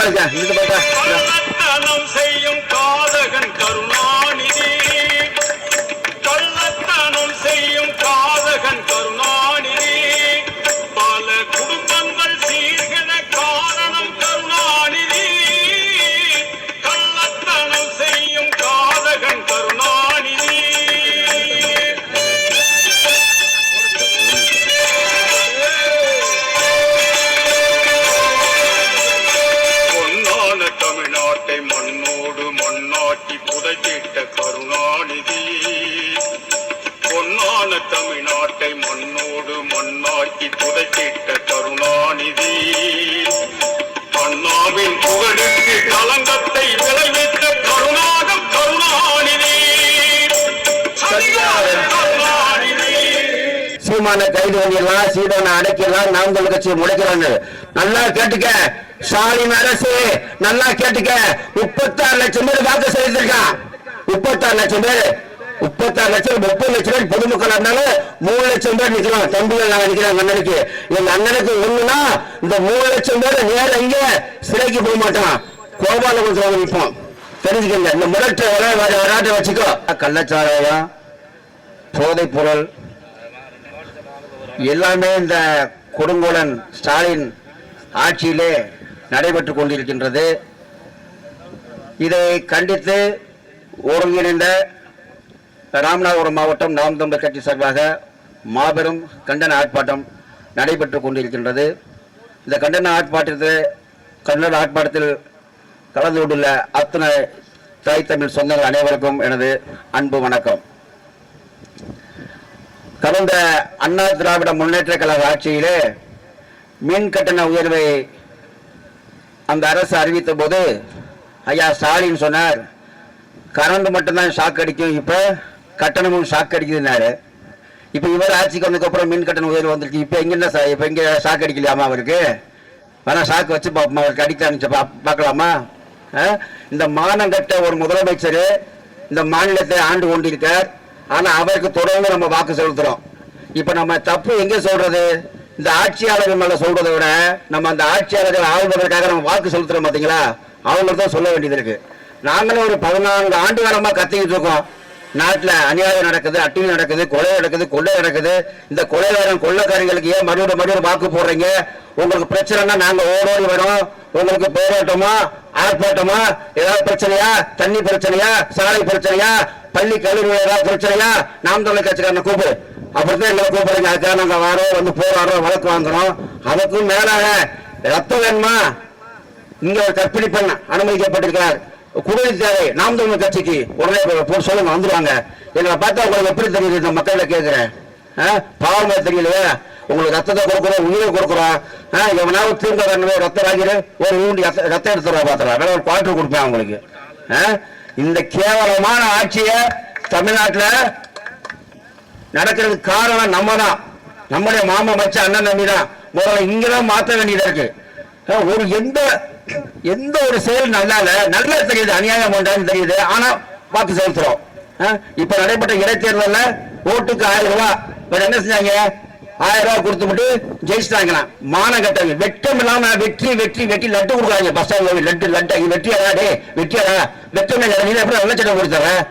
பாருங்க இந்த பாருங்க. செய்யும் காதகன் கருணா சீமான கைது பண்ணிடலாம் சீடனை அடைக்கலாம் நாங்கள் தமிழ் கட்சியை முளைக்கிறான்னு நல்லா கேட்டுக்க ஸ்டாலின் அரசு நல்லா கேட்டுக்க. முப்பத்தாறு லட்சம் பேர் வாக்கு செலுத்திருக்கான். முப்பத்தாறு லட்சம் பேர் முப்பத்தாறு லட்சம் முப்பது லட்சம் பேர் பொதுமக்கள் இருந்தாலும் மூணு லட்சம் பேர் நிக்கலாம் தம்பிகள் நான் நிக்கிறேன் அண்ணனுக்கு. எங்க அண்ணனுக்கு ஒண்ணுனா இந்த மூணு லட்சம் பேர் நேர இங்க சிறைக்கு போக மாட்டான். கோபாலபுரத்தில் நிற்போம் தெரிஞ்சுக்கங்க இந்த முரட்டு விளையாட்டை வச்சுக்கோ. கள்ளச்சாராயம் போதைப் பொருள் எல்லாமே இந்த கொடுங்கோலன் ஸ்டாலின் ஆட்சியிலே நடைபெற்றுக் கொண்டிருக்கின்றது. இதை கண்டித்து ஒருங்கிணைந்த ராமநாதபுரம் மாவட்டம் நாம் தமிழர் கட்சி சார்பாக மாபெரும் கண்டன ஆர்ப்பாட்டம் நடைபெற்றுக் கொண்டிருக்கின்றது. இந்த கண்டன ஆர்ப்பாட்டத்தில் கண்டன ஆர்ப்பாட்டத்தில் கலந்து கொண்டுள்ள அத்தனை தாய் தமிழ் சொந்தங்கள் அனைவருக்கும் எனது அன்பு வணக்கம். கடந்த அண்ணா திராவிட முன்னேற்ற கழக ஆட்சியிலே மின் கட்டண உயர்வை அந்த அரசு அறிவித்த போது ஐயா ஸ்டாலின் சொன்னார் கரண்ட் மட்டும்தான் ஷாக் அடிக்கும். இப்போ கட்டணமும் ஷாக் அடிக்குதுனாரு இப்போ இவர் ஆட்சிக்கு வந்ததுக்கப்புறம் மின் கட்டண உயர்வு வந்திருக்கு. இப்போ எங்கே என்ன சா இப்போ இங்கே ஷாக் அடிக்கலையாமா அவருக்கு? வேணா ஷாக் வச்சு பார்ப்போமா அவருக்கு அடிக்க ஆரம்பிச்சு பா பார்க்கலாமா ஆ? இந்த மானங்கட்ட ஒரு முதலமைச்சர் இந்த மாநிலத்தை ஆண்டு கொண்டிருக்கார். ஆனா அவருக்கு தொடர்ந்து நம்ம வாக்கு செலுத்துறோம். இப்ப நம்ம தப்பு எங்க சொல்றது? இந்த ஆட்சியாளர்கள் மேல சொல்றதை விட நம்ம அந்த ஆட்சியாளர்கள் ஆளுவதற்காக நம்ம வாக்கு செலுத்துறோம் பாத்தீங்களா? அவங்களுக்கு தான் சொல்ல வேண்டியது இருக்கு. நாங்களும் ஒரு பதினான்கு ஆண்டு காலமா கத்திக்கிட்டு இருக்கோம். நாட்டில் அநியாயம் நடக்குது அட்டூழி நடக்குது கொலை நடக்குது கொள்ளை நடக்குது. இந்த கொலைகாரன் கொள்ளைக்காரங்களுக்கு ஏன் மறுபடியும் மறுபடியும் வாக்கு போடுறீங்க? உங்களுக்கு பிரச்சனைனா நாங்க ஓடோடி வரோம். உங்களுக்கு போராட்டமா ஆர்ப்பாட்டமா ஏதாவது பிரச்சனையா? தண்ணி பிரச்சனையா? சாலை பிரச்சனையா? பள்ளி கல்லூரி ஏதாவது பிரச்சனையா? நாம் தமிழ் கட்சிக்காரனை கூப்பிடு. அப்படித்தான் எங்களை கூப்பிடுங்க அதுக்காக நாங்க வரோம் வந்து போராடுறோம் வழக்கு வாங்குறோம். அதுக்கும் மேலாக ரத்தம் வேணுமா? இங்க ஒரு கற்பிணி பெண் அனுமதிக்கப்பட்டிருக்கிறார். குடிநீர் தேவை நாம் தமிழ் கட்சிக்கு உடனே போ- சொல்லுங்க வந்துருவாங்க. எங்களை பார்த்தா உங்களுக்கு எப்படி தெரியுது இந்த மக்களை கேட்குறேன் பாவமே தெரியலையே. உங்களுக்கு ரத்தத்தை கொடுக்குறோம் உயிரை கொடுக்குறோம். ஆ, எவனாவது தீர்ந்த வரணுமே ரத்தம் வாங்கிடு. ஒரு ஊண்டி ரத்த- ரத்தம் எடுத்துருவா பாத்துறா வேற ஒரு பாட்டு கொடுப்பேன் அவங்களுக்கு. ஆ? இந்த கேவலமான ஆட்சியை தமிழ்நாட்டில் நடக்கிறதுக்கு காரணம் நம்ம தான் நம்முடைய மாமா மச்ச அண்ணன் தம்பி தான் முதல்ல இங்கதான் மாற்ற வேண்டியதா இருக்கு. ஒரு எந்த எந்த ஒரு செயல் நல்லா இல்ல நல்லா தெரியுது அநியாயம் பண்றான்னு தெரியுது ஆனா வாக்கு செலுத்துறோம் இப்ப நடைபெற்ற இடைத்தேர்தல்ல ஓட்டுக்கு ஆயிரம் ரூபாய் வேற என்ன செஞ்சாங்க? ஆயிரம் ரூபாய் கொடுத்துட்டு ஜெயிச்சிட்டாங்களாம் மானகட்டவங்க வெட்டம் இல்லாம வெற்றி வெற்றி வெற்றி லட்டு கொடுக்குறாங்க பஸ் ஸ்டாண்ட் லட்டு லட்டு வெற்றியாடா டே வெற்றியாடா. வெட்டம் இல்லை நீ எப்படி வெள்ளச்சட்டம் சட்டம்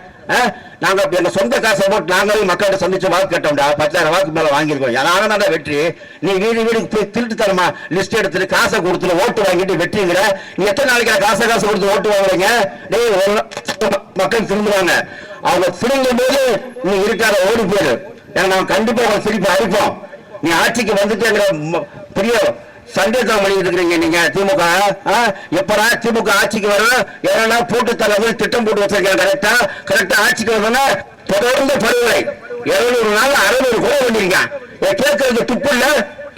நாங்க எங்க சொந்த காசை போட்டு நாங்களே மக்கள்கிட்ட சந்திச்சு வாக்கு கேட்டோம்டா. பத்தாயிரம் வாக்கு மேல வாங்கியிருக்கோம். அதனால தான் வெற்றி? நீ வீடு வீடு திருட்டு தரமா லிஸ்ட் எடுத்துட்டு காசை கொடுத்துட்டு ஓட்டு வாங்கிட்டு வெற்றிங்கிற? நீ எத்தனை நாளைக்கு காசை காசு கொடுத்து ஓட்டு வாங்குறீங்க? நீ மக்கள் திரும்புவாங்க அவங்க திரும்பும் போது நீ இருக்காத ஓடி போயிரு. ஏன்னா நான் கண்டிப்பா அவங்க திருப்பி அடிப்போம் நீ ஆட்சிக்கு வந்துட்டு பெரிய சண்டேதான் பண்ணிட்டு இருக்கீங்க நீங்க திமுக. ஆ? எப்படா திமுக ஆட்சிக்கு வரும்? ஏன்னா போட்டு தலைவர் திட்டம் போட்டு வச்சிருக்கேன் கரெக்டா கரெக்டா ஆட்சிக்கு வரணும்னா தொடர்ந்து பருவரை இருநூறு நாள் அறுநூறு கூட பண்ணிருக்கேன் கேட்கறது துப்பு இல்ல.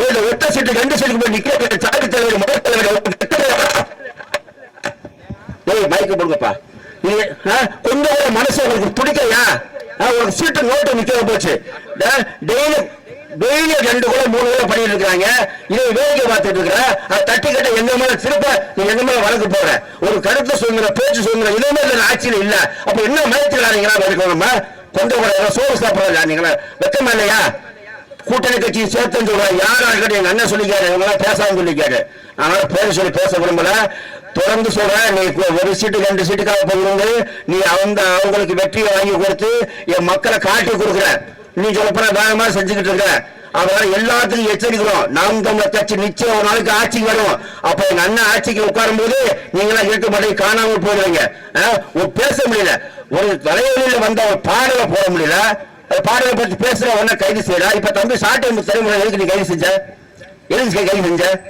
இல்ல ஒத்த சீட்டு ரெண்டு சீட்டுக்கு போய் நிக்க சாதி தலைவர் முதல் தலைவர் ஏய் மைக்க போடுங்கப்பா. நீ ஆ, கொஞ்சம் கூட மனசு உங்களுக்கு பிடிக்கலையா? ஆ, சீட்டு நோட்டு நிக்க போச்சு. டெய்லி டெய்லி ரெண்டு கூட மூணு கூட பண்ணிட்டு இருக்காங்க இதை வேடிக்கை பார்த்துட்டு இருக்கிற தட்டி கட்ட எங்க மேல திருப்ப நீ எங்க மேல வழக்கு போற ஒரு கருத்து சுதந்திரம் பேச்சு சுதந்திரம் இதே இல்லை ஆட்சியில் இல்ல. அப்ப என்ன மயத்துக்காரங்களா இருக்கணும் நம்ம? கொண்டு போற ஏதோ சோறு சாப்பிடல நீங்களா வெக்கமா இல்லையா? கூட்டணி கட்சி சேர்த்துன்னு சொல்றாங்க யார் இருக்கட்டும் எங்க அண்ணன் சொல்லிக்காரு? இவங்களாம் பேசாம சொல்லிக்காரு. அதனால பேர் சொல்லி பேச விரும்பல. தொடர்ந்து சொல்றேன் நீ ஒரு சீட்டு ரெண்டு சீட்டுக்காக போயிருந்து நீ அவங்க அவங்களுக்கு வெற்றியை வாங்கி கொடுத்து என் மக்களை காட்டி கொடுக்குற. நீ சொல்லப்போனா வேகமா செஞ்சுக்கிட்டு இருக்க. அதனால எல்லாத்துக்கும் எச்சரிக்கிறோம். நாம் தமிழர் கட்சி நிச்சயம் ஒரு நாளைக்கு ஆட்சிக்கு வரும். அப்ப எங்க அண்ணன் ஆட்சிக்கு உட்காரும் போது நீங்களாம் இருக்க மாட்டேங்க காணாம போயிடுவீங்க. ஆ? ஒரு பேச முடியல. ஒரு தலைவலியில வந்த ஒரு பாடலை போட முடியல. அந்த பாடலை பத்தி பேசுற உடனே கைது செய்யல. இப்ப தம்பி சாட்டை தலைமுறை எதுக்கு நீ கைது செஞ்ச? எதுக்கு கைது செஞ்ச?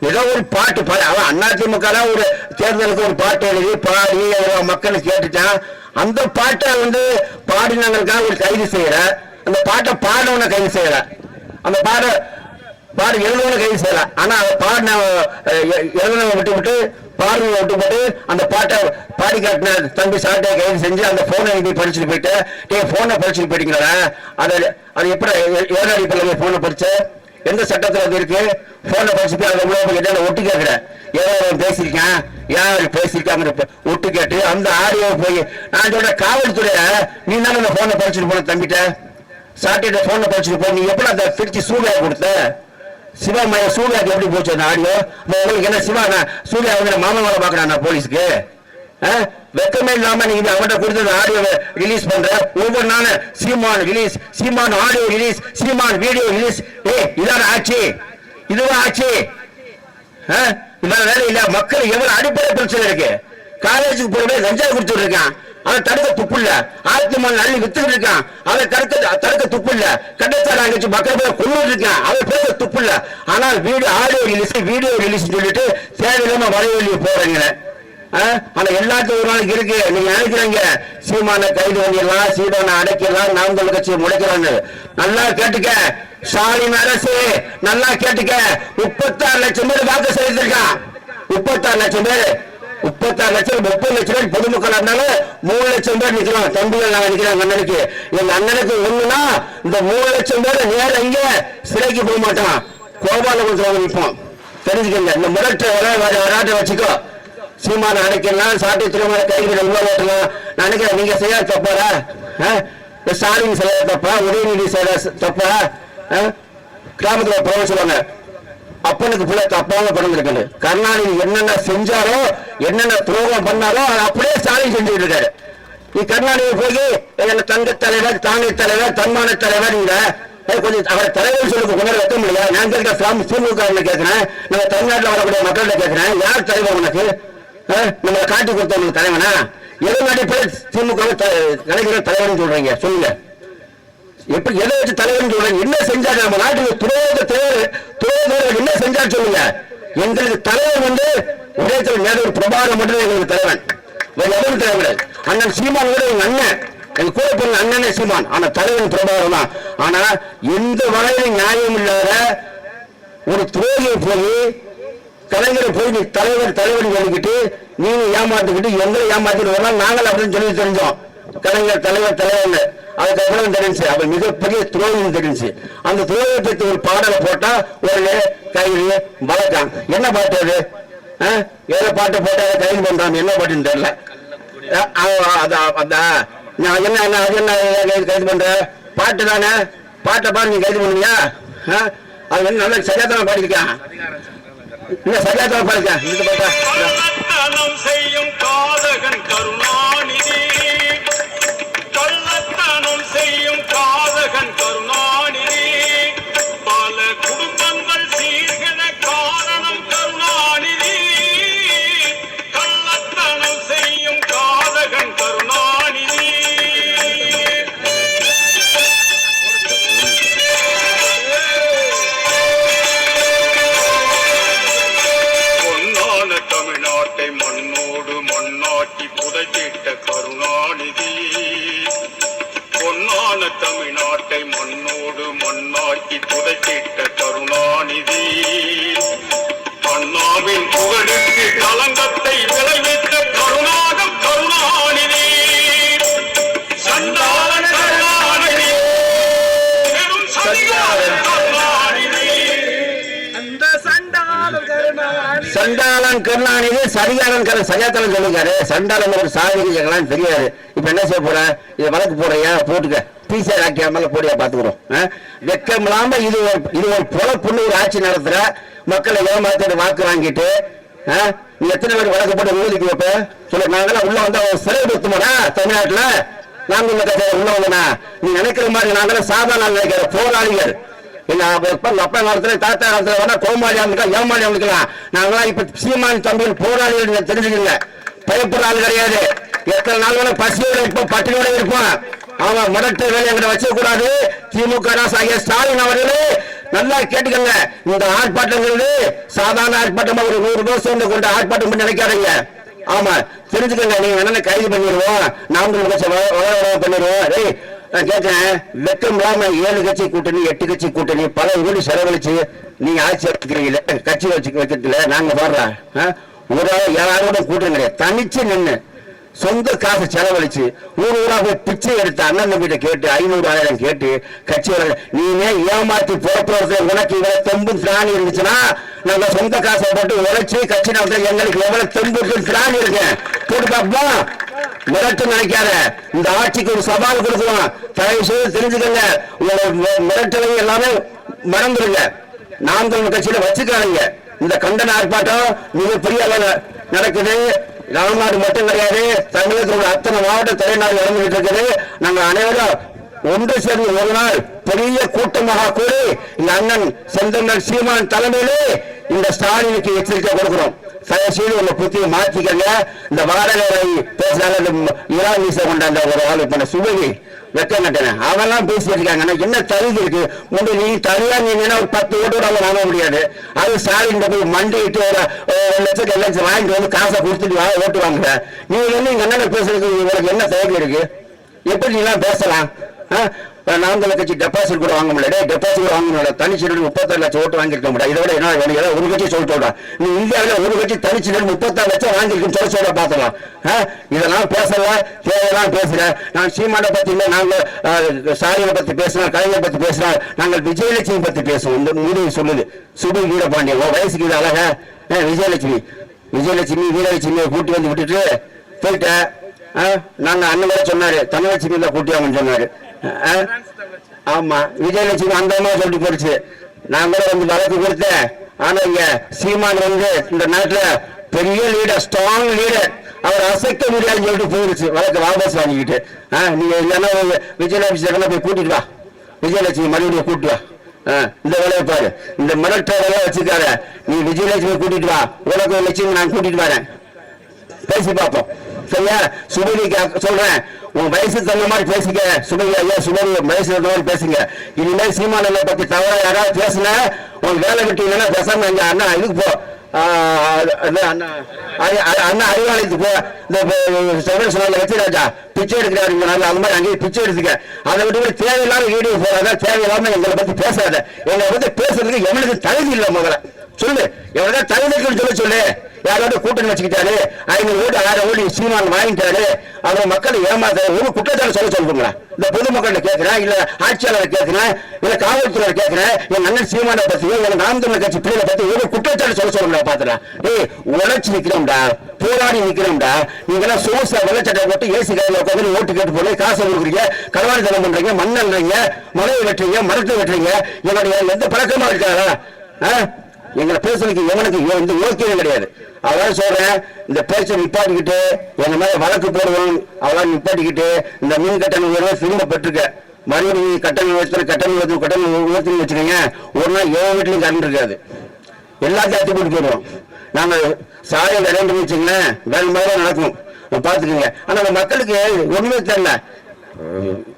ஏதோ ஒரு பாட்டு பாடு அவன் அதிமுக ஒரு தேர்தலுக்கு ஒரு பாட்டு எழுதி பாடி மக்களை கேட்டுட்டான். அந்த பாட்டை வந்து பாடினவங்களுக்காக ஒரு கைது செய்யற. அந்த பாட்டை பாடினவனை கைது செய்யல. அந்த பாட பாடு எழுதுவனை கைது செய்யல. ஆனா அதை பாடின எழுதுனவனை விட்டு விட்டு பாடுறவனை விட்டு போட்டு அந்த பாட்டை பாடி காட்டின தம்பி சாட்டை கைது செஞ்சு அந்த போனை எழுதி படிச்சுட்டு போயிட்டு டே போனை படிச்சுட்டு போயிட்டீங்களா அதை அது எப்படி ஏழு பிள்ளைங்க போனை படிச்ச? எந்த சட்டத்தில் அது இருக்கு? போனை படிச்சு போய் அதை உள்ள எதாவது ஒட்டு கேட்கிற. ஏதோ பேசியிருக்கேன். ஏன் யார் பேசியிருக்காங்க ஒட்டு கேட்டு அந்த ஆடியோ போய் நான் சொல்ற காவல்துறைய நீ தானே அந்த போனை படிச்சுட்டு போன தம்பிட்ட? சாட்டிட்ட போனை படிச்சுட்டு போய் நீ எப்படி அந்த திருச்சி சூர்யா கொடுத்த? சிவா மைய சூர்யாக்கு எப்படி போச்சு அந்த ஆடியோ? உங்களுக்கு என்ன சிவா நான் சூர்யா வந்து மாமன் வேலை பார்க்கறான் நான் போலீஸ்க்கு? ஆ? வெக்கமே இல்லாம நீங்க அவன்கிட்ட கொடுத்த ஆடியோ ரிலீஸ் பண்ற? ஒவ்வொரு நாளும் Seeman release Seeman audio release Seeman video release ஏய் இதான ஆச்சு இதுவா ஆச்சு ஆ? இதான் வேலை இல்ல. மக்கள் எவ்வளவு அடிப்படை பிரச்சனை இருக்கு. காலேஜுக்கு போய் கஞ்சா கொடுத்துட்டு இருக்கான். அதை தடுக்க துப்பு இல்ல ஆயிரத்தி மூணு நல்லி வித்துக்கிட்டு இருக்கான். அதை தடுக்க தடுக்க துப்பு இல்ல கண்டச்சார அங்கச்சு மக்கள் போய் கொண்டு இருக்கான். அதை பேச துப்பு இல்ல ஆனால் வீடு ஆடியோ ரிலீஸ் வீடியோ ரிலீஸ் சொல்லிட்டு தேவையில்லாம வரைவெளியே போறீங்க ஆ? ஆனா எல்லாத்துக்கும் ஒரு நாளைக்கு இருக்கு. நீங்க நினைக்கிறீங்க சீமான கைது பண்ணிடலாம் சீமான அடைக்கலாம் நாங்கள் கட்சி கட்சியை முளைக்கலாம்னு. நல்லா கேட்டுக்க. ஸ்டாலின் அரசு நல்லா கேட்டுக்க. முப்பத்தாறு லட்சம் பேர் வாக்கு செலுத்திருக்கான். முப்பத்தாறு லட்சம் பேர். முப்பத்தாறு லட்சம் முப்பது லட்சம் பேர் பொதுமக்கள் இருந்தாலும் மூணு லட்சம் பேர் நிக்கலாம் தம்பிகள் நான் நிக்கிறோம் அண்ணனுக்கு. எங்க அண்ணனுக்கு ஒண்ணுனா இந்த மூணு லட்சம் பேர் நேர இங்க சிறைக்கு போக மாட்டான். கோபாலபுரத்தில் நிற்போம் தெரிஞ்சுக்கங்க இந்த முரட்டு வராட்டை வச்சுக்கோ. சீமான அடைக்கலாம் சாட்டை திருமண கைகளை உள்ள ஓட்டலாம் நான் நினைக்கிறேன் நீங்க செய்யாத தப்பாரா ஆ? இந்த ஸ்டாலின் செய்யாத தப்பா? உதயநிதி செய்ய தப்பா? ஆ? கிராமத்துல போக சொல்லுவாங்க அப்பனுக்கு பிள்ளை தப்பாக பிறந்திருக்காரு கருணாநிதி என்னென்ன செஞ்சாரோ என்னென்ன துரோகம் பண்ணாரோ அதை அப்படியே ஸ்டாலின் செஞ்சுட்டு இருக்காரு நீ கருணாநிதி போய் என்ன தங்க தலைவர் தானே தலைவர் தன்மான தலைவர் கொஞ்சம் அவர் தலைவர் சொல்லுக்கு கொஞ்ச வைக்க முடியல நான் கேட்க சாமி திமுக கேட்கிறேன் நம்ம தமிழ்நாட்டில் வரக்கூடிய மக்கள்கிட்ட கேட்கிறேன் யார் தலைவர் உனக்கு? ஆ? நம்மளை காட்டி கொடுத்தவங்களுக்கு தலைவனா? எதன் அடிப்படையில் திமுக கலைஞர் தலைவர்னு சொல்றீங்க? சொல்லுங்க. எப்படி எதை வச்சு தலைவர்னு சொல்றீங்க என்ன செஞ்சாரு? நம்ம நாட்டுக்கு துரோக தலைவர் துரோக என்ன செஞ்சாரு சொல்லுங்க. எங்களுக்கு தலைவர் வந்து உதயத்தில் நேரு பிரபாகர் மட்டும் எங்களுக்கு தலைவன். வேற எதுவும் தலைவர் அண்ணன் சீமான் கூட எங்க அண்ணன். எங்க கூட பிறந்த அண்ணனே சீமான். ஆனா தலைவன் பிரபாகரம் தான். ஆனா எந்த வகையிலும் நியாயம் இல்லாத ஒரு துரோகியை போய் கலைஞரை போய் நீ தலைவர் தலைவர் சொல்லிக்கிட்டு நீங்க ஏமாத்துக்கிட்டு எங்களை ஏமாத்திட்டு வரலாம் நாங்கள் அப்படின்னு சொல்லி தெரிஞ்சோம். கலைஞர் தலைவர் தலைவர் அதுக்கப்புறம் தெரிஞ்சு அவர் மிகப்பெரிய துரோகம் தெரிஞ்சு அந்த துரோகத்தை பற்றி ஒரு பாடலை போட்டா ஒரு கையில் வழக்கம். என்ன பாட்டு அது? ஆ? ஏதோ பாட்டு போட்டா கையில் கைது என்ன பாட்டுன்னு தெரியல. அதான் அதான் நான் என்ன என்ன அது என்ன கைது பண்ற? பாட்டு தானே? பாட்டை பாடு நீ கைது பண்ணுவியா? ஆ? அது வந்து நல்ல சரியாதான பாடிருக்கான் இல்ல சரியாதான பாடிருக்கான் இந்த பாட்டா கள்ளத்தனம் செய்யும் காதகன் கருணாநிதி. கள்ளத்தனம் செய்யும் காதகன் கருணாநிதி. வாழ்க்கை மண்ணோடு மண்ணாக்கி புதைக்கிட்ட கருணாநிதி. அண்ணாவின் புகழுக்கு கலங்கத்தை விளைவித்த கருணாகம் கருணாநிதி. சண்டாள கருணாநிதி. கருணாநிதி. அந்த சண்டாள கருணாநிதி. சண்டாளன் கருணாநிதி சரியான சகாத்தலம் சொல்லுங்காரு சண்டாளன் ஒரு சாதனை தெரியாது. இப்போ என்ன செய்ய போகிறேன் இதை வழக்கு போடுறியா போட்டுக்க? டீச்சர் ஆக்கியாமல் போடியா பார்த்துக்கிறோம்? வெக்கம் இல்லாமல் இது ஒரு இது ஒரு பொழப்புன்னு ஒரு ஆட்சி நடத்துகிற மக்களை ஏமாத்திட்டு வாக்கு வாங்கிட்டு ஆ? நீ எத்தனை பேர் வழக்கு போட்டு உங்களுக்கு வைப்ப? சொல்ல நாங்களாம் உள்ள வந்தால் ஒரு சிறை தமிழ்நாட்டில் தமிழ்நாட்டுல. நாங்க உள்ள கட்சியில உள்ள வந்தனா நீ நினைக்கிற மாதிரி நாங்களும் சாதாரண நினைக்கிற போராளிகள். அப்பா காலத்துல தாத்தா காலத்துல வேணா கோமாளியா இருக்கலாம் ஏமாளியா இருக்கலாம் நாங்களாம் இப்ப சீமான் தம்பிகள் போராளிகள் தெரிஞ்சுக்கல பயப்படுற ஆள் கிடையாது. எத்தனை நாள் வேணா பசியோட இருப்போம் பட்டினோட இருப்போம். அவன் முடட்ட வேலை எங்களை வச்சக்கூடாது திமுக ராசு ஆகிய ஸ்டாலின் அவர்களே நல்லா கேட்டுக்கங்க. இந்த ஆர்ப்பாட்டங்கிறது சாதாரண ஆர்ப்பாட்டமா ஒரு நூறு பேர் சேர்ந்து கொண்ட ஆர்ப்பாட்டம் பண்ணி நினைக்காதீங்க. ஆமா தெரிஞ்சுக்கங்க. நீங்க என்னென்ன கைது பண்ணிடுவோம்? நான் உங்களுக்கு பண்ணிடுவோம். டேய் நான் கேட்கிறேன் வெக்கம் இல்லாம ஏழு கட்சி கூட்டணி எட்டு கட்சி கூட்டணி பல கோடி செலவழிச்சு நீங்க ஆட்சி வச்சுக்கிறீங்களே கட்சி வச்சு வைக்கிறதுல நாங்க போடுறோம். ஆ? ஒரு கூட யாரோட கிடையாது. தனிச்சு நின்று சொந்த காசு செலவழிச்சு ஊர் ஊரா போய் பிச்சை எடுத்து அண்ணன் தம்பிட்ட கேட்டு ஐநூறு ஆயிரம் கேட்டு கட்சி நீனே ஏமாத்தி புறப்படுறது உனக்கு இவ்வளவு தெம்பு திராணி இருந்துச்சுன்னா நாங்க சொந்த காசை போட்டு உழைச்சி கட்சி நடத்த எங்களுக்கு எவ்வளவு தெம்பு திராணி இருக்கேன் போட்டு பார்ப்போம். மிரட்டு நினைக்காத. இந்த ஆட்சிக்கு ஒரு சவால் கொடுக்குறோம் தயவு செய்து தெரிஞ்சுக்கங்க. உங்களோட மி- மிரட்டலை எல்லாமே மறந்துருங்க நாங்கள் கட்சியில வச்சுக்காதீங்க. இந்த கண்டன ஆர்ப்பாட்டம் மிகப்பெரிய அளவுல நடக்குது. ராமநாடு மட்டும் கிடையாது தமிழகத்தில் அத்தனை மாவட்ட தலைநாடு நடந்துகிட்டு இருக்குது. நாங்க அனைவரும் ஒன்று சேர்ந்து ஒரு நாள் பெரிய கூட்டமாக கூடி இந்த அண்ணன் செந்தமிழ் சீமான் தலைமையிலே இந்த ஸ்டாலினுக்கு எச்சரிக்கை கொடுக்கிறோம். தயவு செய்து உங்க புத்தியை மாற்றிக்கங்க. இந்த வாடகை பேசுறாங்க இந்த ஈரான் வீச கொண்டாந்த ஒரு ஆளு பண்ண சுபவி வெக்கம் கட்டண அவெல்லாம் பேசி இருக்காங்க. என்ன தகுதி இருக்கு? முன்னாடி நீ தனியா நீங்கன்னா ஒரு பத்து ஓட்டு கூட அவங்க வாங்க முடியாது. அது ஸ்டாலின் போய் மண்டிட்டு ஒரு லட்சத்துக்கு லட்சம் ரெண்டு லட்சம் வாங்கிட்டு வந்து காசை கொடுத்துட்டு வா ஓட்டு வாங்குற. நீ என்ன எங்க அண்ணன் பேசுறதுக்கு உங்களுக்கு என்ன தகுதி இருக்கு? எப்படி நீங்களாம் பேசலாம்? ஆ? கட்சி டெபாசிட் கூட வாங்க முடியல. டெபாசிட் கூட வாங்க முடியல. தனிச்சு முப்பத்தாறு லட்சம் ஓட்டு வாங்கியிருக்க முடியாது இதோட என்ன வேணும் ஏதாவது ஒரு கட்சி சொல்லிட்டு சொல்றேன் நீ இந்தியாவில் ஒரு கட்சி தனிச்சு முப்பத்தாறு லட்சம் வாங்கியிருக்குன்னு சொல்ல சொல்ல பார்த்தலாம் ஆ? இதெல்லாம் பேசல தேவையெல்லாம் பேசுறேன் நான் சீமான பத்தி இல்லை நாங்கள் சாரியை பத்தி பேசுறோம் கலைஞர் பத்தி பேசுறோம் நாங்கள் விஜயலட்சுமி பத்தி பேசுவோம். இந்த முடிவு சொல்லுது சுபி வீரபாண்டியன். உன் வயசுக்கு இது அழகா. விஜயலட்சுமி. விஜயலட்சுமி வீரலட்சுமியை கூட்டி வந்து விட்டுட்டு போயிட்டேன் ஆ, நாங்க அண்ணன் சொன்னாரு. தமிழட்சுமி தான் கூட்டியாங்கன்னு சொன்னாரு. ஆமா விஜயலட்சுமி அந்த மாதிரி சொல்லிட்டு போயிடுச்சு. நான் கூட வந்து வழக்கு கொடுத்தேன். ஆனா இங்க சீமான் வந்து இந்த நாட்டுல பெரிய லீடர் ஸ்ட்ராங் லீடர் அவர் அசைக்க முடியாதுன்னு சொல்லிட்டு போயிடுச்சு வழக்கு வாபஸ் வாங்கிக்கிட்டு. ஆ, நீங்க இல்லைன்னா விஜயலட்சுமி போய் கூட்டிட்டு வா. விஜயலட்சுமி மறுபடியும் கூட்டு வா. ஆ, இந்த வேலையை பாரு. இந்த மிரட்டெல்லாம் வச்சுக்காத நீ விஜயலட்சுமி கூட்டிட்டு வா. உலக லட்சுமி நான் கூட்டிட்டு வரேன். பேசி பார்ப்போம் சரியா சுபதி சொல்றேன். உன் வயசுக்கு தகுந்த மாதிரி பேசுங்க சுபதி ஐயா சுபதி வயசு தகுந்த மாதிரி பேசுங்க. இனிமேல் சீமான பத்தி தவறா யாராவது பேசுன உன் வேலை விட்டீங்கன்னா பேசாம இங்க அண்ணா இதுக்கு போ. அண்ணா அறிவாலயத்துக்கு போ. இந்த செவன் சொன்னால வெற்றிராஜா பிச்சை எடுக்கிறாரு இங்க அந்த மாதிரி அங்கேயே பிச்சை எடுத்துக்க. அதை விட்டு தேவையில்லாம வீடியோ போறாங்க தேவையில்லாம எங்களை பத்தி பேசாத. எங்களை பத்தி பேசுறதுக்கு எவனுக்கு தகுதி இல்லை முதல்ல. சொல்லு. எவ்வளோ தலைவர்கள் சொல்ல சொல்லு. யாரோட கூட்டணி வச்சுக்கிட்டாரு. ஐநூறு ஓட்டு ஆயிரம் ஓடி சீமான் வாங்கிட்டாரு. அவங்க மக்களை ஏமாத்த ஒரு குற்றச்சாட்டு சொல்ல சொல்லுங்களா இந்த பொதுமக்கள் கேட்கிறேன் இல்ல ஆட்சியாளர் கேட்கிறேன் இல்ல காவல்துறை கேட்கிறேன் என் அண்ணன் சீமான பத்தியோ இல்ல நாம் கட்சி பிள்ளைகளை பத்தி ஒரு குற்றச்சாட்டு சொல்ல சொல்லுங்களா பாத்துறேன் ஏய் உழைச்சி நிக்கிறோம்டா. போராடி நிக்கிறோம்டா. நீங்க எல்லாம் சோசா வெள்ளச்சட்டை போட்டு ஏசி கையில உட்காந்து ஓட்டு கேட்டு போய் காசு கொடுக்குறீங்க கலவாரித்தனம் பண்றீங்க மண்ணல்றீங்க மலையை வெட்டுறீங்க மரத்தை வெட்டுறீங்க. என்னுடைய எந்த பழக்கமா இருக்காரா எங்களை பேசுறதுக்கு எவனுக்கு இந்த யோக்கியம் கிடையாது. அதான் சொல்றேன் இந்த பேச்சை நிப்பாட்டிக்கிட்டு எங்க மேல வழக்கு போடுவோம் அவளாம் நிப்பாட்டிக்கிட்டு இந்த மின் கட்டண உயர்வை திரும்ப பெற்றுக்க. மறுபடியும் நீ கட்டணம் உயர்த்தணும் கட்டணம் உயர்த்தணும் கட்டணம் உயர்த்தணும் வச்சுக்கோங்க. ஒரு நாள் எவன் வீட்லையும் கரண்ட் இருக்காது. எல்லாத்தையும் அத்து போட்டு போயிடுவோம். நாங்க சாலையில் இறந்து வச்சுங்களேன் வேற மாதிரி நடக்கும். பாத்துக்கோங்க. ஆனா மக்களுக்கு ஒண்ணுமே தெரியல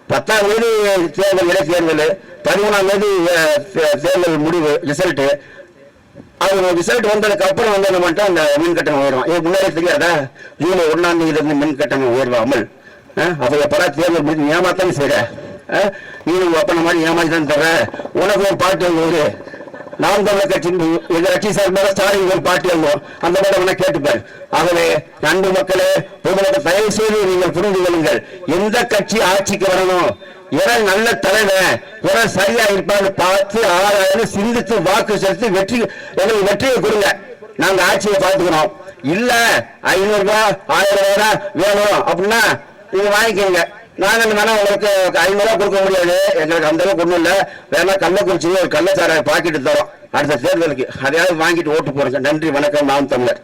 பத்தாம் தேதி தேர்தல் இடைத்தேர்தல் பதிமூணாம் தேதி தே- தேர்தல் முடிவு ரிசல்ட்டு அது ரிசல்ட் வந்ததுக்கு அப்புறம் வந்து என்ன பண்ணிட்டா அந்த மின் கட்டணம் உயரும் ஏன் முன்னாடியே தெரியாதா? ஜூலை ஒன்றாம் தேதி இருந்து மின் கட்டணம் உயர்வாமல். அஹ், அப்ப எப்படா தேர்தல் முடிஞ்சு ஏமாத்தானே செய்யற நீ நீனும் அப்பன மாதிரி ஏமாத்தி தான் தர உனக்கு ஒரு பாட்டு ஒரு நாம் தமிழர் கட்சி எங்க கட்சி சார்பாக ஸ்டாலின் ஒரு பாட்டு எழுதுவோம் அந்த மாதிரி அவனை கேட்டுப்பாரு. ஆகவே அன்பு மக்களே உங்களுக்கு தயவு செய்து நீங்கள் புரிந்து கொள்ளுங்கள். எந்த கட்சி ஆட்சிக்கு வரணும்? எவன் நல்ல தலைவன். எவன் சரியா இருப்பான்னு பார்த்து ஆராய்ந்து சிந்தித்து வாக்கு செலுத்தி வெற்றி எங்களுக்கு வெற்றியை கொடுங்க. நாங்க ஆட்சியை பார்த்துக்கிறோம். இல்ல ஐநூறு ரூபாய் ஆயிரம் ரூபாய் தான் வேணும் அப்படின்னா நீங்க வாங்கிக்கோங்க. நாங்க வேணா உங்களுக்கு ஐநூறு ரூபாய் கொடுக்க முடியாது. எங்களுக்கு அந்த அளவுக்கு ஒண்ணும் இல்ல. வேணா கள்ளக்குறிச்சி ஒரு கள்ளச்சாராய பாக்கெட்டு தரோம். அடுத்த தேர்தலுக்கு அதையாவது வாங்கிட்டு ஓட்டு போறேன் நன்றி வணக்கம். நாம் தமிழர்.